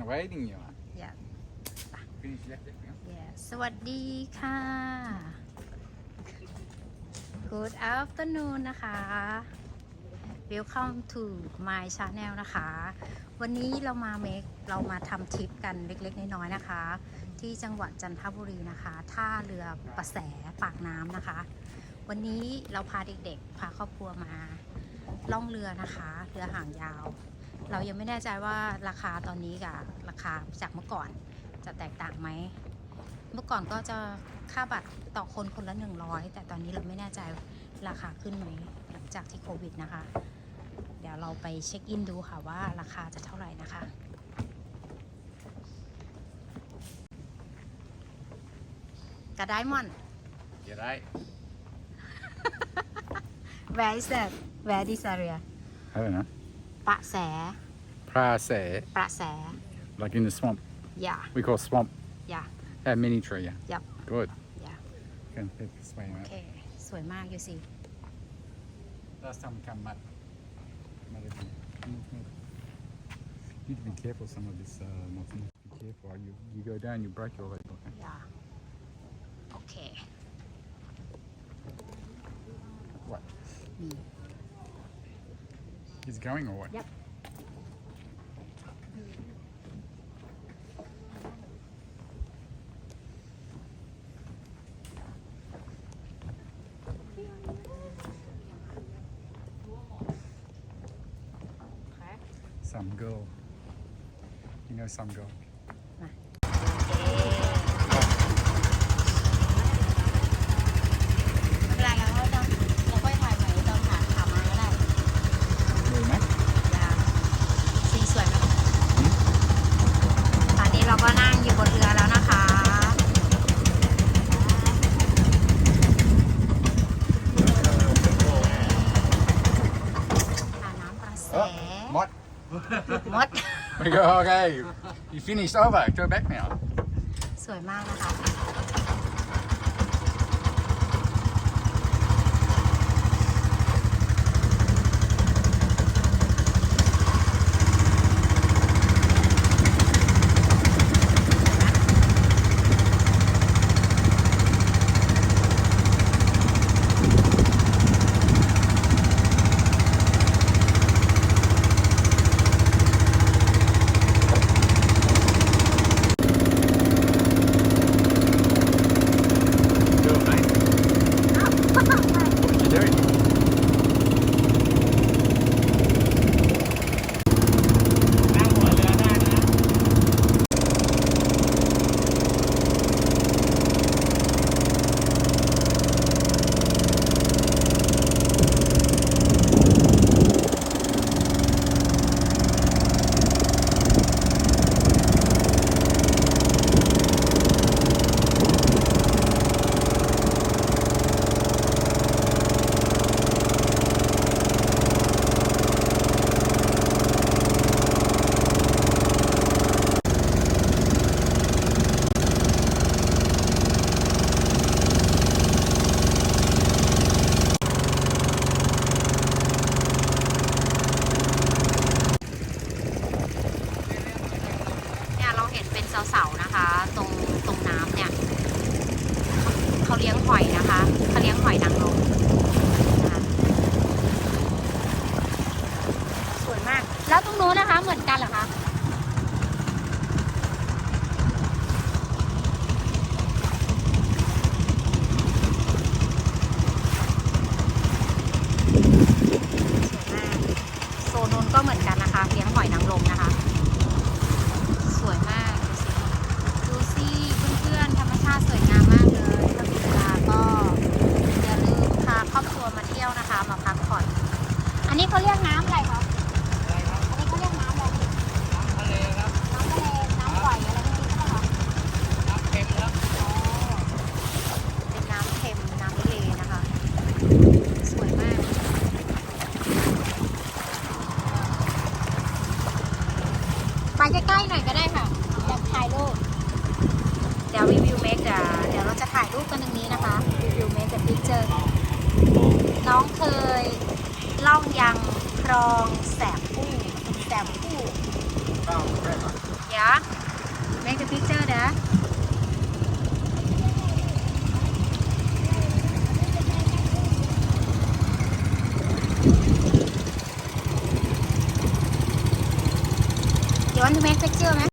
I'm waiting you. Huh? Yeah. Finish left it, yeah? Yeah สวัสดีค่ะ Good afternoon นะคะ Welcome to my channel นะคะ วันนี้เรามาเมคเรามาทำทริปกันเล็กๆ น้อยๆ นะคะ ที่จังหวัดจันทบุรีนะคะ ท่าเรือประแสปากน้ำนะคะ วันนี้เราพาเด็กๆ พาครอบครัวมาล่องเรือนะคะ เรือหางยาว เรายังไม่แน่ใจว่าราคาตอนนี้กับราคาจากเมื่อก่อนจะแตกต่างไหม เมื่อก่อนก็จะค่าบัตรต่อคนคนละ 100 แต่ตอนนี้เราไม่แน่ใจราคาขึ้นไหมหลังจากที่โควิดนะคะ เดี๋ยวเราไปเช็คอินดูค่ะว่าราคาจะเท่าไหร่นะคะกระไดมอน You're right. where is that where this area I don't know. ปะแส Prase, ประแส like in the swamp. yeah We call swamp. yeah Yeah, mini tree, yeah. Yep. Good. Yeah. Can take this way, โอ mate. เค สวยมากอยู่สิ Last time we come, mud. Mud again. Move, move. You need to be careful some of this, uh, nothing. Be careful. or You, you go down, you break your leg, okay? yeah โอเค What? มี He's going or what? Yep. Some girl. You know some girl. okay. You finished over. Go back now. สวยมากนะคะ เสาๆนะคะ ตรงตรงน้ำเนี่ยเขาเขาเลี้ยงหอยนะคะเขาเลี้ยงหอยนางรมนะคะสวยมาก แล้วตรงนู้นนะคะ เหมือนกันเหรอคะสวยมากโซนนู้นก็เหมือนกันนะคะ เลี้ยงหอยนางรมนะคะ สวยมากดูสิดูสิเพื่อนๆ ธรรมชาติสวยงามมากเลย ถ้ามีเวลาก็อย่าลืมพาครอบครัวมาเที่ยวนะคะ มาพักผ่อน อันนี้เขาเรียกน้ำอะไรคะอันนี้เขาเรียกน้ำอะไรน้ำทะเลครับ น้ำทะเล น้ำปล่อยอะไรไม่รู้ใช่ไหมคะ น้ำเค็มครับ อ๋อเป็นน้ำเค็ม น้ำทะเลนะคะ สวยมาก ไปใกล้ๆหน่อยก็ได้ค่ะอยากถ่ายรูป เดี๋ยวรีวิวเมกเดี๋ยวเราจะถ่ายรูปกันตรงนี้นะคะ รีวิวเมกกับพิกเจอร์น้องเคยล่องยังคลองแสบผู้แสบผู้ Oh, great, mate. ย อะ make the picture เด้อ You want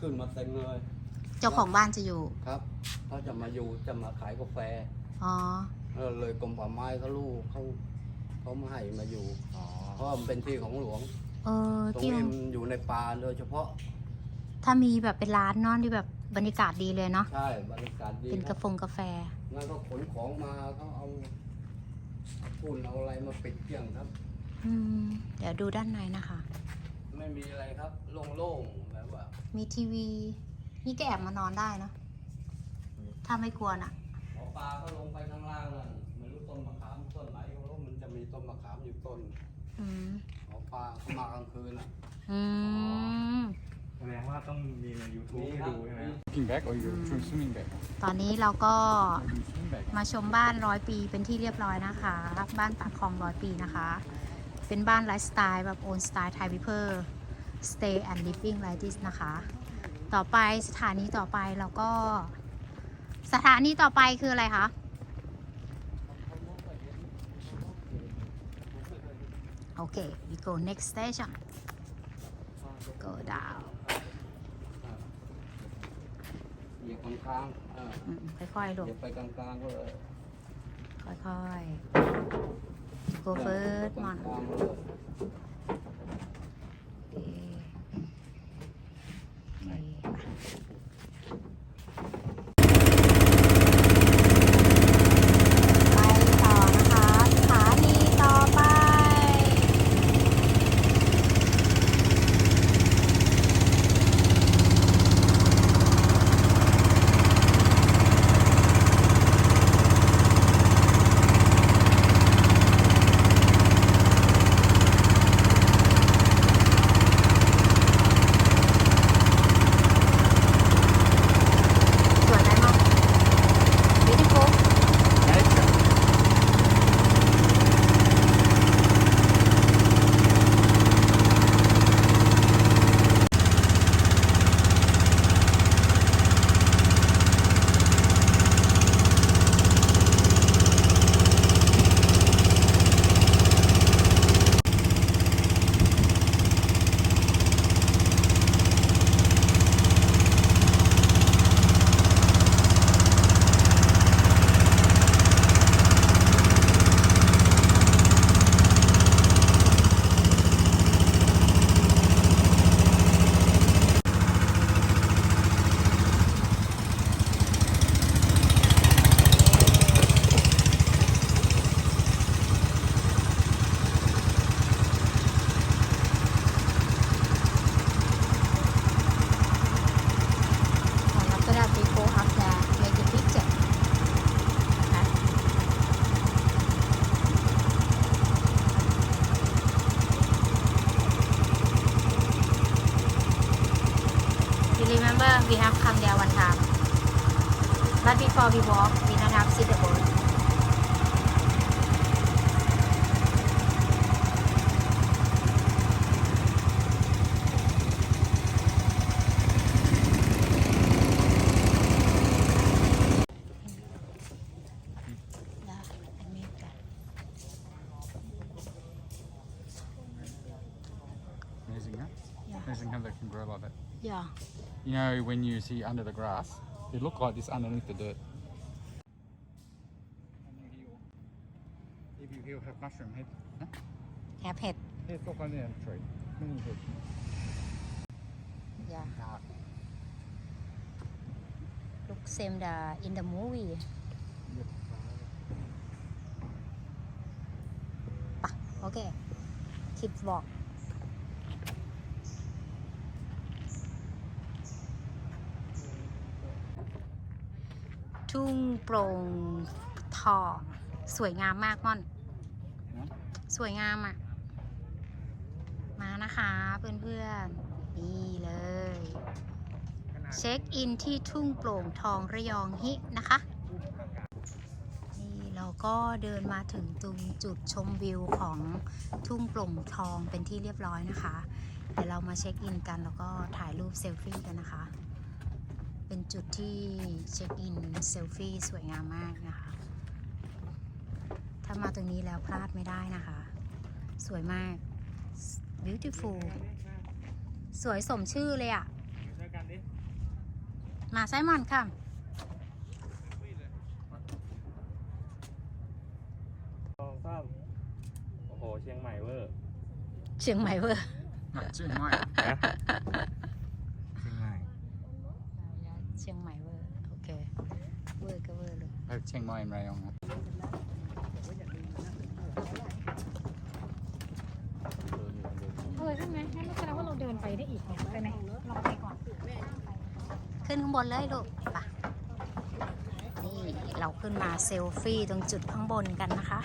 ขาเอาของขึ้นมาเต็มเลย เจ้าของบ้านจะอยู่ ครับเขาจะมาอยู่จะมาขายกาแฟอ๋อเออเลยกรมป่าไม้เขาลูกเขาเขาไม่ให้มาอยู่อ๋อเพราะว่ามันเป็นที่ของหลวงเออตรงที่นี้มันอยู่ในป่าโดยเฉพาะถ้ามีแบบเป็นร้านเนอนที่แบบบรรยากาศดีเลยเนาะ ใช่บรรยากาศดีเป็นคการับแฟกาแฟ งั้นก็ขนของมาเขาเอาฝุ่นเอาอะไรมาปิดเกลี้ยงครับ อืม เดี๋ยวดูด้านในนะคะ ไม่มีอะไรครับ โล่งๆแบบว่ามีทีวี นี่ก็แอบมานอนได้เนอะถ้าไม่กลัวน่ะ หมอปลาก็ลงไปข้างล่างนั่นไม่รู้ต้นมะขามต้นไหนก็ไม่รู้มันจะมีต้นมะขามอยู่ต้นอืม หมอปลาเขามากลางคืนอะอืม แสดงว่าต้องมีใน YouTube ให้ดูใช่ไหม looking back or you're swimming back? ตอนนี้เราก็ Maybe you swim back. มาชมบ้านร้อยปีเป็นที่เรียบร้อยนะคะ บ้านปากคลองร้อยปีนะคะ เป็นบ้านไลฟ์สไตล์แบบโอนสไตล์ไทยพิเพอร์ stay and living like this นะคะ ต่อไปสถานีต่อไปเราก็ สถานีต่อไปคืออะไรคะ โอเค we go next station go down เหยียบกลางๆเอออืมค่อยๆลงเหยียบไปกลางๆก็เลยค่อยๆ go first มอนโอเค we walk we not have see the boat Yeah, I made that. Amazing, huh? Yeah. Amazing how they can grow like that. Yeah. You know, when you see under the grass, they look like this underneath the dirt. Mushroom head, huh? Have head. Yeah, look on the tree. Many head. Yeah. Dark. Look same the in the movie. Yep. ปะโอเคคิดบอก ทุ่งโปร่งทอง สวยงามมากม่อนนะ สวยงามอะ มานะคะเพื่อนๆ นี่เลย เช็คอินที่ทุ่งโปร่งทองระยองฮินะคะ นี่เราก็เดินมาถึงตรงจุดชมวิวของทุ่งโปร่งทองเป็นที่เรียบร้อยนะคะ เดี๋ยวเรามาเช็คอินกันแล้วก็ถ่ายรูปเซลฟี่กันนะคะ เป็นจุดที่เช็คอินเซลฟี่สวยงามมากนะคะถ้ามาตรงนี้แล้วพลาดไม่ได้นะคะ สวยมาก beautiful สวยสมชื่อเลยอะ่ะช่วยกันดิมาไซมอนค่ะสองสามโอ้โห เชียงใหม่เวอร์ เชียงใหม่เวอร์ Not too much. เชียงใหม่ เชียงใหม่เวอร์ โอเค เวอร์ก็เวอร์เลย Oh, Chiang Mai and Rayong. huh? เออใช่ไหมงั้นแสดงว่าเราเดินไปได้อีกเนี่ยไปไหมลองไปก่อน ขึ้นข้างบนเลยลูกไปะนี่เราขึ้นมาเซลฟี่ตรงจุดข้างบนกันนะคะ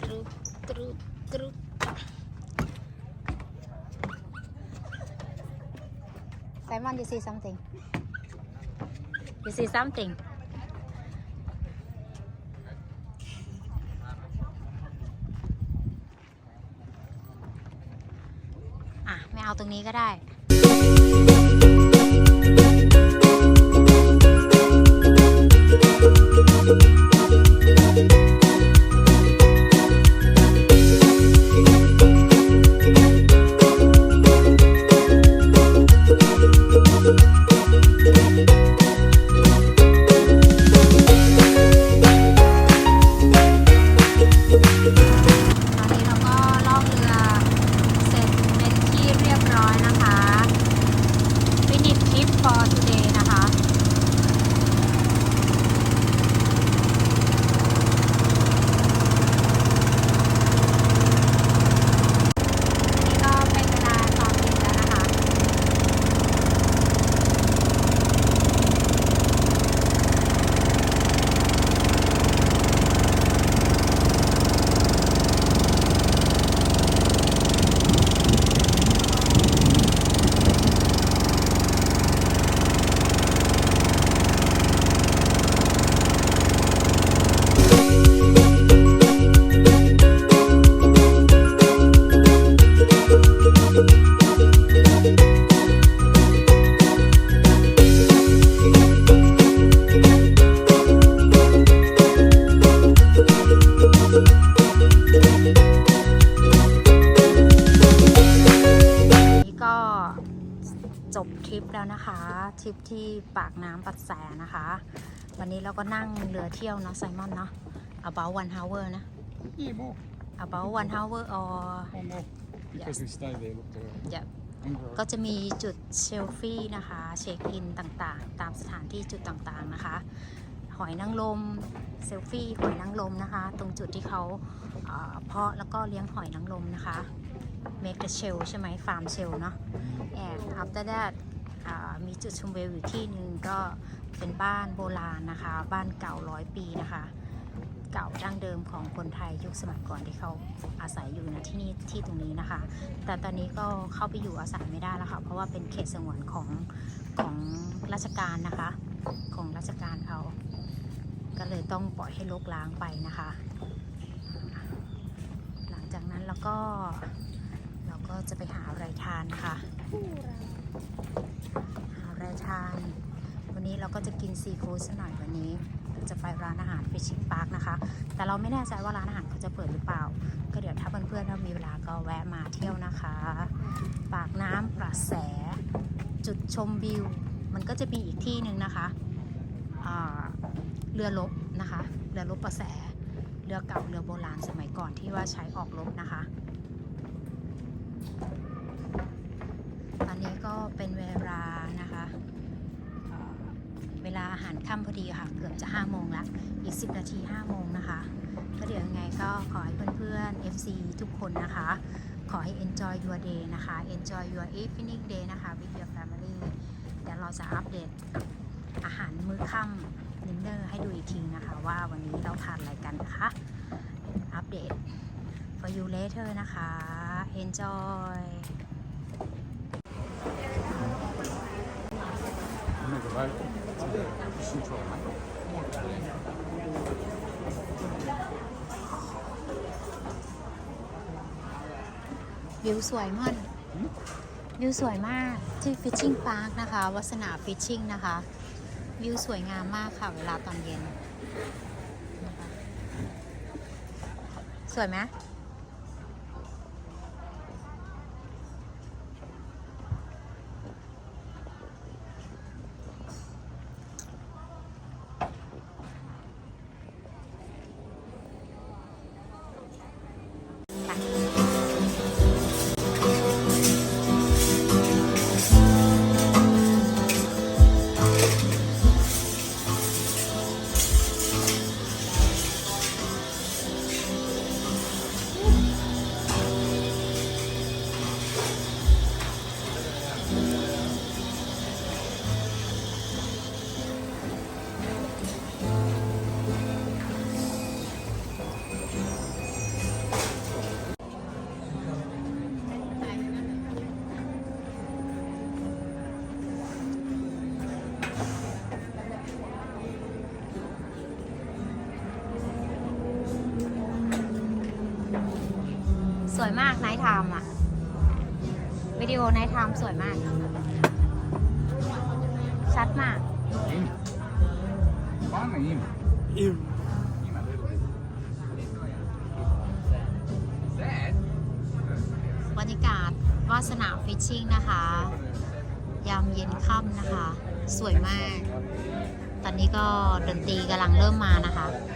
ตรุบตรุบตรุบ Simon you see something you see something อะ ไม่เอาตรงนี้ก็ได้ากน้ำปัดแสนะคะ วันนี้เราก็นั่งเรือเที่ยวเนาะไซมอนเนาะ about one hour นะ Yeah, more. about one hour or More, more. Because we stay there, look around. Yep. Longer. ก็จะมีจุดเชลฟี่นะคะ เช็คอินต่างๆ ตามสถานที่จุดต่างๆนะคะ หอยนางรมเซลฟี่หอยนางรมนะคะ ตรงจุดที่เขาเอ่อเพาะแล้วก็เลี้ยงหอยนางรมนะคะ make the shell ใช่ไหมฟาร์มเชลเนาะ and after that อ่า มีจุดชมวิวอยู่ที่หนึ่งก็เป็นบ้านโบราณนะคะ บ้านเก่าร้อยปีนะคะ เก่าดั้งเดิมของคนไทยยุคสมัยก่อนที่เขาอาศัยอยู่นะที่นี่ที่ตรงนี้นะคะ แต่ตอนนี้ก็เข้าไปอยู่อาศัยไม่ได้แล้วค่ะเพราะว่าเป็นเขตสงวนของของราชการนะคะของราชการเขาก็เลยต้องปล่อยให้ลกล้างไปนะคะ หลังจากนั้นเราก็เราก็จะไปหาอะไรทานค่ะหาอะ ทานวันนี้เราก็จะกินซีฟู้ดสักหน่อยวันนี้เราจะไปร้านอาหารฟิชชิ n งพาร์คนะคะ แต่เราไม่แน่ใจว่าร้านอาหารเขาจะเปิดหรือเปล่า ก็เดี๋ยวถ้าเพื่อนๆถ้ามีเวลาก็แวะมาเที่ยวนะคะ ปากน้ำประแส จุดชมวิว มันก็จะมีอีกที่หนึ่งนะคะเรือรบนะคะ เรือรบประแส เรือเก่าเรือโบราณสมัยก่อนที่ว่าใช้ออกรบนะคะ นี้ก็เป็นเวลานะคะเอ่อเวลาอาหารค่ำพอดีค่ะ เกือบจะ 5 โมงละอีก 10 นาที 5 โมงนะคะ ก็เดี๋ยวยังไงก็ขอให้เพื่อนๆ FC ทุกคนนะคะ ขอให้ enjoy your day นะคะ enjoy your evening day นะคะ with your family เดี๋ยวเราจะอัปเดตอาหารมื้อค่ำดินเนอร์ให้ดูอีกทีนะคะ ว่าวันนี้เราทานอะไรกันนะคะ อัปเดต for you later นะคะ enjoy Make a right to the central line. วิวสวยมากวิวสวยมากที่ฟิชชิงพาร์คนะคะวัสนาฟิชชิงนะคะ วิวสวยงามมากค่ะ เวลาตอนเย็นนะะสวยไหม วยมากไนท์ไทม์อะ วิดีโอไนท์ไทม์สวยมาก ชัดมาก In. Finally in. อิ่ม In a little bit. Sad. บรรยากาศวาสนาฟิชชิ่งนะคะ ยามเย็นค่ำนะคะ สวยมาก ตอนนี้ก็ดนตรีกำลังเริ่มมานะคะ Dạ.